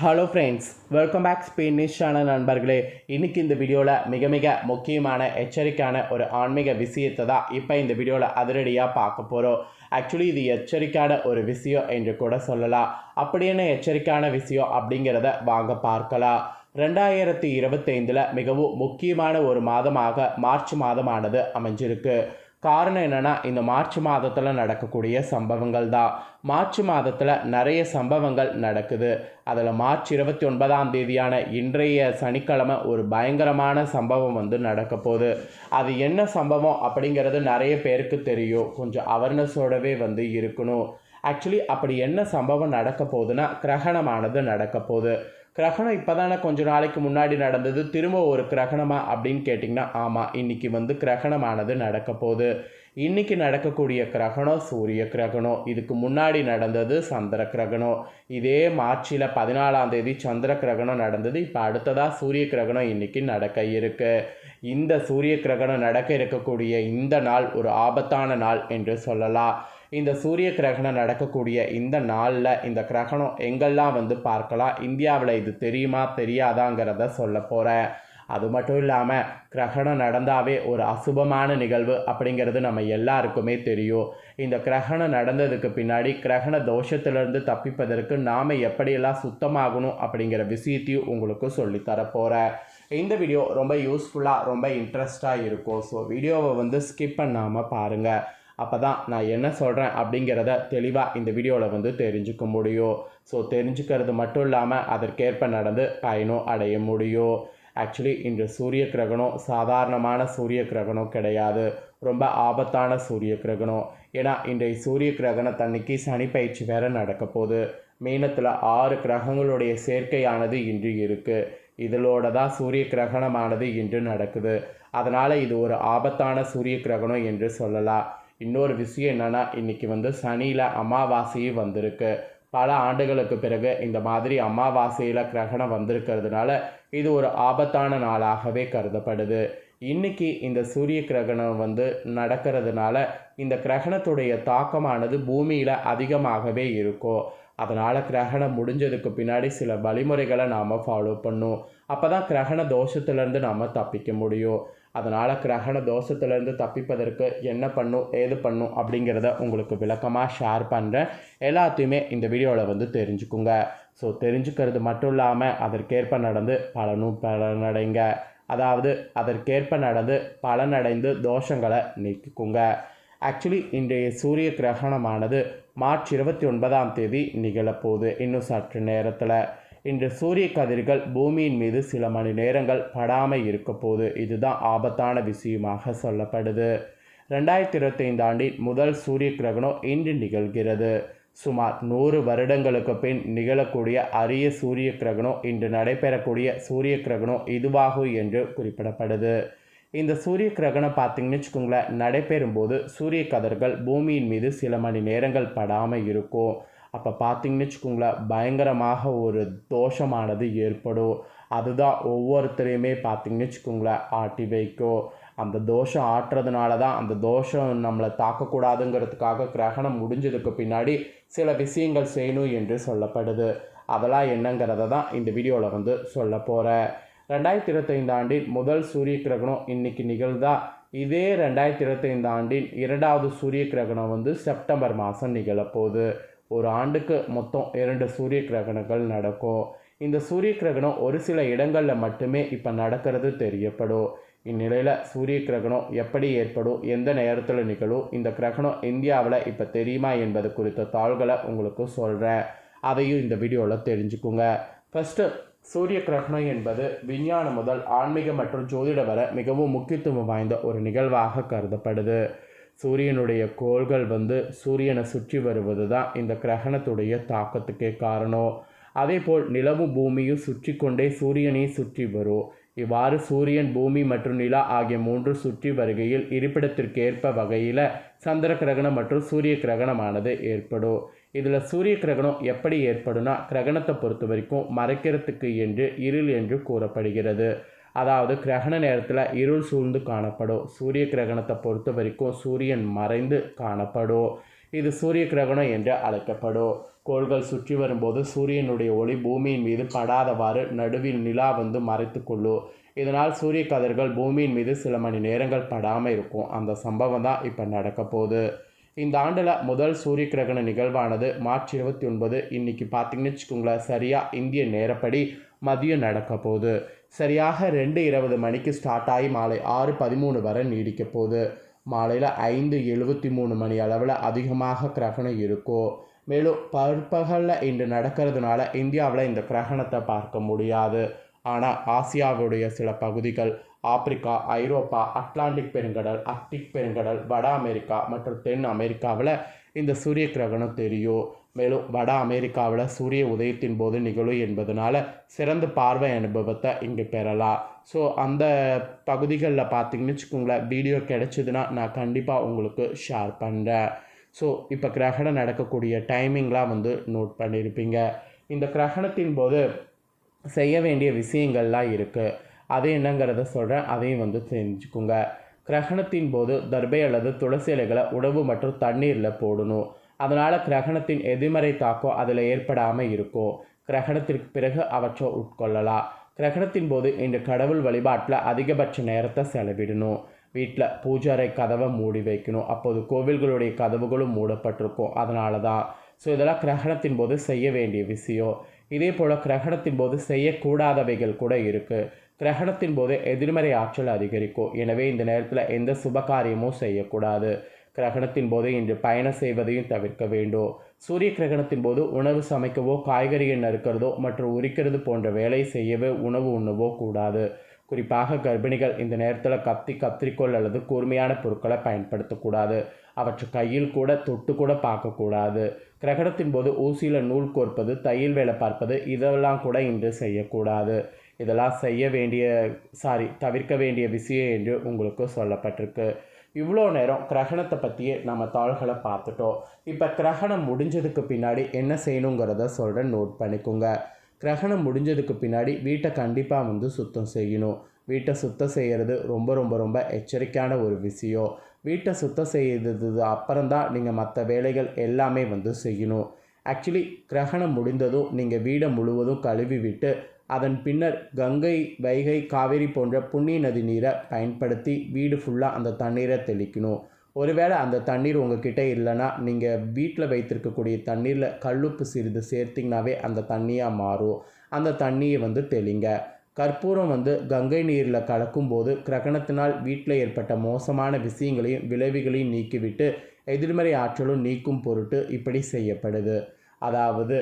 Hello friends welcome back ஸ்பீனிஷான news channel நண்பர்களே. இன்னைக்கு இந்த வீடியோவில் மிக மிக முக்கியமான எச்சரிக்கையான ஒரு ஆன்மீக விஷயத்தை தான் இப்போ இந்த வீடியோவில் அதிரடியாக பார்க்க போகிறோம் ஆக்சுவலி இது எச்சரிக்கையான ஒரு விஷயம் என்று கூட சொல்லலாம். அப்படி என்ன எச்சரிக்கையான விஷயம் அப்படிங்கிறத வாங்க பார்க்கலாம். ரெண்டாயிரத்தி இருபத்தைந்தில் மிகவும் முக்கியமான ஒரு மாதமாக மார்ச் மாதமானது அமைஞ்சிருக்கு. காரணம் என்னென்னா இந்த மார்ச் மாதத்தில் நடக்கக்கூடிய சம்பவங்கள் தான் மார்ச் மாதத்தில் நிறைய சம்பவங்கள் நடக்குது. அதில் மார்ச் இருபத்தி ஒன்பதாம் தேதியான இன்றைய சனிக்கிழமை ஒரு பயங்கரமான சம்பவம் வந்து நடக்க போகுது. அது என்ன சம்பவம் அப்படிங்கிறது நிறைய பேருக்கு தெரியும். கொஞ்சம் அவர்னஸோடவே வந்து இருக்கணும். ஆக்சுவலி அப்படி என்ன சம்பவம் நடக்க போகுதுன்னா கிரகணமானது நடக்க போகுது. கிரகணம் இப்போ தானே கொஞ்ச நாளைக்கு முன்னாடி நடந்தது. திரும்ப ஒரு கிரகணமா அப்படின்னு கேட்டிங்கன்னா ஆமாம் இன்றைக்கி வந்து கிரகணமானது நடக்க போகுது. இன்னைக்கு நடக்கக்கூடிய கிரகணம் சூரிய கிரகணம். இதுக்கு முன்னாடி நடந்தது சந்திர கிரகணம். இதே மார்ச்சில் பதினாலாம் தேதி சந்திர கிரகணம் நடந்தது. இப்போ அடுத்ததாக சூரிய கிரகணம் இன்றைக்கி நடக்க இருக்குது இந்த சூரிய கிரகணம் நடக்க இருக்கக்கூடிய இந்த நாள் ஒரு ஆபத்தான நாள் என்று சொல்லலாம். இந்த சூரிய கிரகணம் நடக்கக்கூடிய இந்த நாளில் இந்த கிரகணம் எங்கெல்லாம் வந்து பார்க்கலாம்? இந்தியாவில் இது தெரியுமா? தெரியாதாங்கிறத சொல்ல போகிறேன் அது மட்டும் இல்லாமல் கிரகணம் நடந்தாவே ஒரு அசுபமான நிகழ்வு அப்படிங்கிறது நம்ம எல்லாருக்குமே தெரியும். இந்த கிரகணம் நடந்ததுக்கு பின்னாடி கிரகண தோஷத்திலிருந்து தப்பிப்பதற்கு நாம் எப்படியெல்லாம் சுத்தமாகணும் அப்படிங்கிற விஷயத்தையும் உங்களுக்கு சொல்லித்தரப்போகிறேன் இந்த வீடியோ ரொம்ப யூஸ்ஃபுல்லாக ரொம்ப இன்ட்ரெஸ்டாக இருக்கும். ஸோ வீடியோவை வந்து ஸ்கிப் பண்ணாமல் பாருங்கள் அப்போ தான் நான் என்ன சொல்கிறேன் அப்படிங்கிறத தெளிவாக இந்த வீடியோவில் வந்து தெரிஞ்சுக்க முடியும். ஸோ தெரிஞ்சுக்கிறது மட்டும் இல்லாமல் அதற்கேற்ப நடந்து பயனும் அடைய முடியும். ஆக்சுவலி இன்று சூரிய கிரகணம் சாதாரணமான சூரிய கிரகணம் கிடையாது. ரொம்ப ஆபத்தான சூரிய கிரகணம். ஏன்னா இன்றைய சூரிய கிரகணத்தன்னைக்கு சனி பயிற்சி வேற நடக்க போகுது. மீனத்தில் ஆறு கிரகங்களுடைய சேர்க்கையானது இன்று இருக்குது இதிலோட தான் சூரிய கிரகணமானது இன்று நடக்குது. அதனால் இது ஒரு ஆபத்தான சூரிய கிரகணம் என்று சொல்லலாம். இன்னொரு விஷயம் என்னென்னா இன்றைக்கி வந்து சனியில் அமாவாசையும் வந்திருக்கு. பல ஆண்டுகளுக்கு பிறகு இந்த மாதிரி அமாவாசையில் கிரகணம் வந்திருக்கிறதுனால இது ஒரு ஆபத்தான நாளாகவே கருதப்படுது. இன்றைக்கி இந்த சூரிய கிரகணம் வந்து நடக்கிறதுனால இந்த கிரகணத்துடைய தாக்கமானது பூமியில் அதிகமாகவே இருக்கும். அதனால் கிரகணம் முடிஞ்சதுக்கு பின்னாடி சில வழிமுறைகளை நாம் ஃபாலோ பண்ணும். அப்போ தான் கிரகண தோஷத்துலேருந்து நாம் தப்பிக்க முடியும். அதனால் கிரகண தோஷத்துலேருந்து தப்பிப்பதற்கு என்ன பண்ணும் ஏது பண்ணும் அப்படிங்கிறத உங்களுக்கு விளக்கமாக ஷேர் பண்ணுறேன் எல்லாத்தையுமே இந்த வீடியோவில் வந்து தெரிஞ்சுக்குங்க. ஸோ தெரிஞ்சுக்கிறது மட்டும் இல்லாமல் அதற்கேற்ப நடந்து பலனும் பலனடைங்க. அதாவது அதற்கேற்ப நடந்து பலனடைந்து தோஷங்களை நீக்கிக்குங்க. ஆக்சுவலி இன்றைய சூரிய கிரகணமானது மார்ச் இருபத்தி ஒன்பதாம் தேதி நிகழப்போகுது இன்னும் சற்று நேரத்தில். இன்று சூரிய கதிர்கள் பூமியின் மீது சில மணி நேரங்கள் படாமல் இருக்க இதுதான் ஆபத்தான விஷயமாக சொல்லப்படுது. ரெண்டாயிரத்தி இருபத்தைந்து ஆண்டின் முதல் சூரிய கிரகணம் இன்று நிகழ்கிறது. சுமார் நூறு வருடங்களுக்கு பின் நிகழக்கூடிய அரிய சூரிய கிரகணம் இன்று நடைபெறக்கூடிய சூரிய கிரகணம் இதுவாகும் என்று குறிப்பிடப்படுது. இந்த சூரிய கிரகணம் பார்த்தீங்கன்னு வச்சுக்கோங்களேன் நடைபெறும்போது சூரிய கதிர்கள் பூமியின் மீது சில மணி நேரங்கள் படாமல் இருக்கும். அப்போ பார்த்தீங்கன்னு வச்சுக்கோங்களேன் பயங்கரமாக ஒரு தோஷமானது ஏற்படும். அதுதான் ஒவ்வொருத்தரையுமே பார்த்தீங்கன்னு வச்சுக்கோங்களேன் ஆட்டி வைக்கும் அந்த தோஷம் ஆட்டுறதுனால தான் அந்த தோஷம் நம்மளை தாக்கக்கூடாதுங்கிறதுக்காக கிரகணம் முடிஞ்சதுக்கு பின்னாடி சில விஷயங்கள் செய்யணும் என்று சொல்லப்படுது. அதெல்லாம் என்னங்கிறத தான் இந்த வீடியோவில் வந்து சொல்ல போகிறேன் ரெண்டாயிரத்தி இருபத்தைந்து ஆண்டின் முதல் சூரிய கிரகணம் இன்னைக்கு நிகழ்ந்தால் இதே ரெண்டாயிரத்தி இருபத்தைந்து ஆண்டின் இரண்டாவது சூரிய கிரகணம் வந்து செப்டம்பர் மாதம் நிகழப்போகுது. ஒரு ஆண்டுக்கு மொத்தம் இரண்டு சூரிய கிரகணங்கள் நடக்கும். இந்த சூரிய கிரகணம் ஒரு சில இடங்களில் மட்டுமே இப்போ நடக்கிறது தெரியப்படும். இந்நிலையில் சூரிய கிரகணம் எப்படி ஏற்படும் எந்த நேரத்தில் நிகழும் இந்த கிரகணம் இந்தியாவில் இப்போ தெரியுமா என்பது குறித்த தாள்களை உங்களுக்கு சொல்கிறேன் அதையும் இந்த வீடியோவில் தெரிஞ்சுக்குங்க. ஃபஸ்ட்டு சூரிய கிரகணம் என்பது விஞ்ஞானம் முதல் ஆன்மீகம் மற்றும் ஜோதிட வர மிகவும் முக்கியத்துவம் வாய்ந்த ஒரு நிகழ்வாக கருதப்படுது. சூரியனுடைய கோள்கள் வந்து சூரியனை சுற்றி வருவது தான் இந்த கிரகணத்துடைய தாக்கத்துக்கே காரணம். அதேபோல் நிலவும் பூமியும் சுற்றி கொண்டே சூரியனை சுற்றி வரும். இவ்வாறு சூரியன் பூமி மற்றும் நிலா ஆகிய மூன்று சுற்றி வருகையில் இருப்பிடத்திற்கேற்ப வகையில் சந்திர கிரகணம் மற்றும் சூரிய கிரகணமானது ஏற்படும். இதில் சூரிய கிரகணம் எப்படி ஏற்படும்னா கிரகணத்தை பொறுத்த வரைக்கும் மறைக்கிறதுக்கு என்று இருள் என்று கூறப்படுகிறது. அதாவது கிரகண நேரத்தில் இருள் சூழ்ந்து காணப்படும். சூரிய கிரகணத்தை பொறுத்த வரைக்கும் சூரியன் மறைந்து காணப்படும். இது சூரிய கிரகணம் என்று அழைக்கப்படும். கோள்கள் சுற்றி வரும்போது சூரியனுடைய ஒளி பூமியின் மீது படாதவாறு நடுவில் நிலா வந்து மறைத்து கொள்ளும். இதனால் சூரிய கதிர்கள் பூமியின் மீது சில மணி நேரங்கள் படாமல் இருக்கும். அந்த சம்பவம் தான் இப்போ நடக்க போகுது. இந்த ஆண்டில் முதல் சூரிய கிரகண நிகழ்வானது மார்ச் இருபத்தி ஒன்பது. இன்றைக்கி பார்த்தீங்கன்னு வச்சுக்கோங்களேன் சரியாக இந்திய நேரப்படி மதியம் நடக்க போகுது. சரியாக ரெண்டு இருபது மணிக்கு ஸ்டார்ட் ஆகி மாலை ஆறு பதிமூணு வரை நீடிக்க போகுது. மாலையில் ஐந்து எழுபத்தி மூணு மணி அளவில் அதிகமாக கிரகணம் இருக்கும் மேலும் பற்பகலில் இன்று நடக்கிறதுனால இந்தியாவில் இந்த கிரகணத்தை பார்க்க முடியாது. ஆனால் ஆசியாவுடைய சில பகுதிகள் ஆப்பிரிக்கா ஐரோப்பா அட்லாண்டிக் பெருங்கடல் ஆர்க்டிக் பெருங்கடல் வட அமெரிக்கா மற்றும் தென் அமெரிக்காவில் இந்த சூரிய கிரகணம் தெரியும். மேலும் வட அமெரிக்காவில் சூரிய உதயத்தின் போது நிகழும் என்பதனால சிறந்த பார்வை அனுபவத்தை இங்கே பெறலாம். ஸோ அந்த பகுதிகளில் பார்த்தீங்கன்னு வச்சுக்கோங்களேன் வீடியோ கிடைச்சதுன்னா நான் கண்டிப்பாக உங்களுக்கு ஷேர் பண்ணுறேன் ஸோ இப்போ கிரகணம் நடக்கக்கூடிய டைமிங்லாம் வந்து நோட் பண்ணியிருப்பீங்க இந்த கிரகணத்தின் போது செய்ய வேண்டிய விஷயங்கள்லாம் இருக்குது அது என்னங்கிறத சொல்கிறேன் அதையும் வந்து தெரிஞ்சுக்குங்க. கிரகணத்தின் போது தர்பை அல்லது துளசி இலைகளை உணவு மற்றும் தண்ணீரில் போடணும். அதனால் கிரகணத்தின் எதிர்மறை தாக்கம் அதில் ஏற்படாமல் இருக்கும் கிரகணத்திற்கு பிறகு அவற்றை உட்கொள்ளலாம் கிரகணத்தின் போது இந்த கடவுள் வழிபாட்டில் அதிகபட்ச நேரத்தை செலவிடணும். வீட்டில் பூஜாரை கதவை மூடி வைக்கணும். அப்போது கோவில்களுடைய கதவுகளும் மூடப்பட்டிருக்கும். அதனால தான் ஸோ இதெல்லாம் கிரகணத்தின் போது செய்ய வேண்டிய விஷயம். இதே போல் கிரகணத்தின் போது செய்யக்கூடாதவைகள் கூட இருக்குது கிரகணத்தின் போது எதிர்மறை ஆற்றல் அதிகரிக்கும். எனவே இந்த நேரத்தில் எந்த சுப காரியமும் செய்யக்கூடாது. கிரகணத்தின் போது இன்று பயணம் செய்வதையும் தவிர்க்க வேண்டும் சூரிய கிரகணத்தின் போது உணவு சமைக்கவோ காய்கறியை நறுக்கிறதோ மற்றும் உரிக்கிறது போன்ற வேலை செய்யவே உணவு உண்ணவோ கூடாது. குறிப்பாக கர்ப்பிணிகள் இந்த நேரத்தில் கத்தி கத்திரிக்கோள் அல்லது கூர்மையான பொருட்களை பயன்படுத்தக்கூடாது அவற்றை கையில் கூட தொட்டு கூட பார்க்கக்கூடாது கிரகணத்தின் போது ஊசியில் நூல் கோர்ப்பது தையல் வேலை பார்ப்பது இதெல்லாம் கூட இன்று செய்யக்கூடாது. இதெல்லாம் செய்ய வேண்டிய சாரி தவிர்க்க வேண்டிய விஷயம் என்று உங்களுக்கு சொல்லப்பட்டிருக்கு. இவ்வளோ நேரம் கிரகணத்தை பற்றியே நம்ம தாள்களை பார்த்துட்டோம். இப்போ கிரகணம் முடிஞ்சதுக்கு பின்னாடி என்ன செய்யணுங்கிறத சொல்கிறேன் நோட் பண்ணிக்கோங்க. கிரகணம் முடிஞ்சதுக்கு பின்னாடி வீட்டை கண்டிப்பாக வந்து சுத்தம் செய்யணும். வீட்டை சுத்தம் செய்கிறது ரொம்ப ரொம்ப ரொம்ப எச்சரிக்கையான ஒரு விஷயம். வீட்டை சுத்தம் செய்தது அப்புறம் தான் நீங்கள் மற்ற வேலைகள் எல்லாமே வந்து செய்யணும். ஆக்சுவலி கிரகணம் முடிந்ததும் நீங்கள் வீடை முழுவதும் கழுவி விட்டு அதன் பின்னர் கங்கை வைகை காவேரி போன்ற புண்ணிய நதி நீரை பயன்படுத்தி வீடு ஃபுல்லாக அந்த தண்ணீரை தெளிக்கணும். ஒருவேளை அந்த தண்ணீர் உங்ககிட்ட இல்லைன்னா நீங்கள் வீட்டில் வைத்திருக்கக்கூடிய தண்ணீரில் கல்லுப்பு சிறிது சேர்த்திங்கனாவே அந்த தண்ணியாக மாறும். அந்த தண்ணியை வந்து தெளிங்க. கற்பூரம் வந்து கங்கை நீரில் கலக்கும்போது கிரகணத்தினால் வீட்டில் ஏற்பட்ட மோசமான விஷயங்களையும் விளைவுகளையும் நீக்கிவிட்டு எதிர்மறை ஆற்றலும் நீக்கும் பொருட்டு இப்படி செய்யப்படுது. அதாவது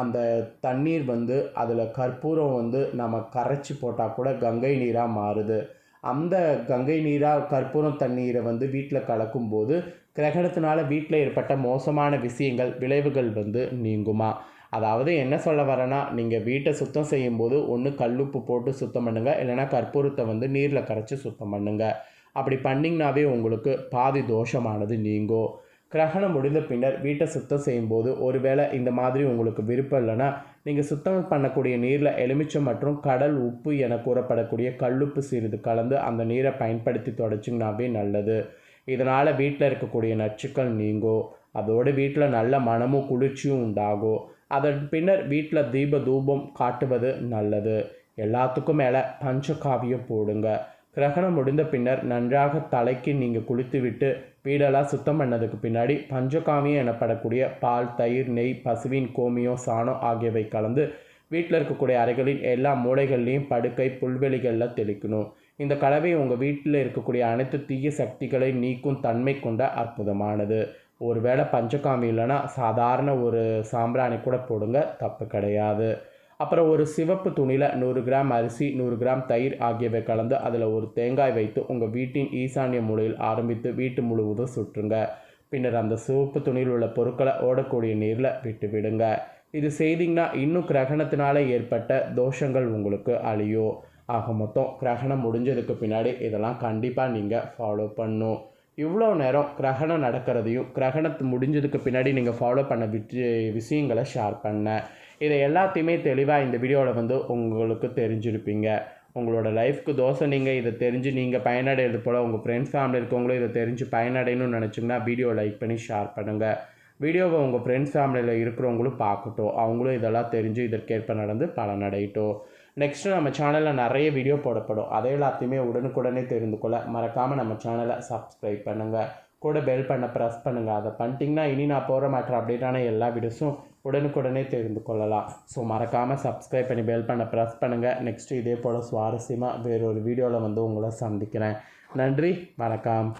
அந்த தண்ணீர் வந்து அதில் கற்பூரம் வந்து நம்ம கரைச்சி போட்டால் கூட கங்கை நீராக மாறுது. அந்த கங்கை நீராக கற்பூரம் தண்ணீரை வந்து வீட்டில் கலக்கும்போது கிரகணத்தினால வீட்டில் ஏற்பட்ட மோசமான விஷயங்கள் விளைவுகள் வந்து நீங்குமா? அதாவது என்ன சொல்ல வரேன்னா நீங்கள் வீட்டை சுத்தம் செய்யும்போது ஒன்று கல்லுப்பு போட்டு சுத்தம் பண்ணுங்கள் இல்லைன்னா கற்பூரத்தை வந்து நீரில் கரைச்சி சுத்தம் பண்ணுங்கள் அப்படி பண்ணிங்கனாவே உங்களுக்கு பாதி தோஷமானது நீங்கும். கிரகணம் முடிந்த பின்னர் வீட்டை சுத்தம் செய்யும்போது ஒருவேளை இந்த மாதிரி உங்களுக்கு விருப்பம் இல்லைன்னா நீங்கள் சுத்தம் பண்ணக்கூடிய நீரில் எலுமிச்சம் மற்றும் கடல் உப்பு என கூறப்படக்கூடிய கல்லுப்பு சிறிது கலந்து அந்த நீரை பயன்படுத்தி தொடச்சிங்கனாவே நல்லது. இதனால் வீட்டில் இருக்கக்கூடிய நச்சுக்கள் நீங்கும் அதோடு வீட்டில் நல்ல மனமும் குளிர்ச்சியும் உண்டாகும் அதன் பின்னர் வீட்டில் தீப தூபம் காட்டுவது நல்லது. எல்லாத்துக்கும் மேலே பஞ்சகாவியம் போடுங்க. கிரகணம் முடிந்த பின்னர் நன்றாக தலைக்கு நீங்கள் குளித்துவிட்டு வீடெல்லாம் சுத்தம் பண்ணதுக்கு பின்னாடி பஞ்சகாமியம் எனப்படக்கூடிய பால் தயிர் நெய் பசுவின் கோமியம் சாணம் ஆகியவை கலந்து வீட்டில் இருக்கக்கூடிய அறைகளின் எல்லா மூளைகள்லேயும் படுக்கை புல்வெளிகளில் தெளிக்கணும். இந்த கலவை உங்கள் வீட்டில் இருக்கக்கூடிய அனைத்து தீய சக்திகளை நீக்கும் தன்மை கொண்ட அற்புதமானது. ஒருவேளை பஞ்சகாமி இல்லைன்னா சாதாரண ஒரு சாம்பிராணி கூட போடுங்க தப்பு கிடையாது. அப்புறம் ஒரு சிவப்பு துணியில் நூறு கிராம் அரிசி நூறு கிராம் தயிர் ஆகியவை கலந்து அதில் ஒரு தேங்காய் வைத்து உங்கள் வீட்டின் ஈசானிய மூலையில் ஆரம்பித்து வீட்டு முழுவதும் சுற்றுங்க. பின்னர் அந்த சிவப்பு துணியில் உள்ள பொருட்களை ஓடக்கூடிய நீரில் விட்டு விடுங்க. இது செய்தீங்கன்னா இன்னும் கிரகணத்தினால ஏற்பட்ட தோஷங்கள் உங்களுக்கு அழியும். ஆக மொத்தம் கிரகணம் முடிஞ்சதுக்கு பின்னாடி இதெல்லாம் கண்டிப்பாக நீங்கள் ஃபாலோ பண்ணும். இவ்வளோ நேரம் கிரகணம் நடக்கிறதையும் கிரகணத்து முடிஞ்சதுக்கு பின்னாடி நீங்கள் ஃபாலோ பண்ண விஷயங்களை ஷேர் பண்ணேன் இதை எல்லாத்தையுமே தெளிவாக இந்த வீடியோவில் வந்து உங்களுக்கு தெரிஞ்சிருப்பீங்க. உங்களோட லைஃப்க்கு தோசை நீங்கள் இதை தெரிஞ்சு நீங்கள் பயனடைகிறது போல் உங்கள் ஃப்ரெண்ட்ஸ் ஃபேமிலி இருக்கவங்களும் இதை தெரிஞ்சு பயனடையணும்னு நினச்சிங்கன்னா வீடியோ லைக் பண்ணி ஷேர் பண்ணுங்கள் வீடியோவை உங்கள் ஃப்ரெண்ட்ஸ் ஃபேமிலியில் இருக்கிறவங்களும் பார்க்கட்டும். அவங்களும் இதெல்லாம் தெரிஞ்சு இதற்கேற்ப நடந்து பலனடையட்டும். நெக்ஸ்ட்டு நம்ம சேனலில் நிறைய வீடியோ போடப்படும். அதை எல்லாத்தையுமே உடனுக்குடனே தெரிந்து கொள்ள மறக்காமல் நம்ம சேனலை சப்ஸ்கிரைப் பண்ணுங்கள் கூட பெல் பண்ண ப்ரெஸ் பண்ணுங்கள் அதை பண்ணிட்டிங்கன்னா இனி நான் போகிற மாற்ற அப்டேட்டான எல்லா வீடியோஸும் உடனுக்குடனே தெரிந்து கொள்ளலாம். ஸோ மறக்காமல் சப்ஸ்கிரைப் பண்ணி பெல் பண்ண ப்ரெஸ் பண்ணுங்கள் நெக்ஸ்ட்டு இதே போல் சுவாரஸ்யமாக வேறொரு வீடியோவில் வந்து உங்களை சந்திக்கிறேன். நன்றி வணக்கம்.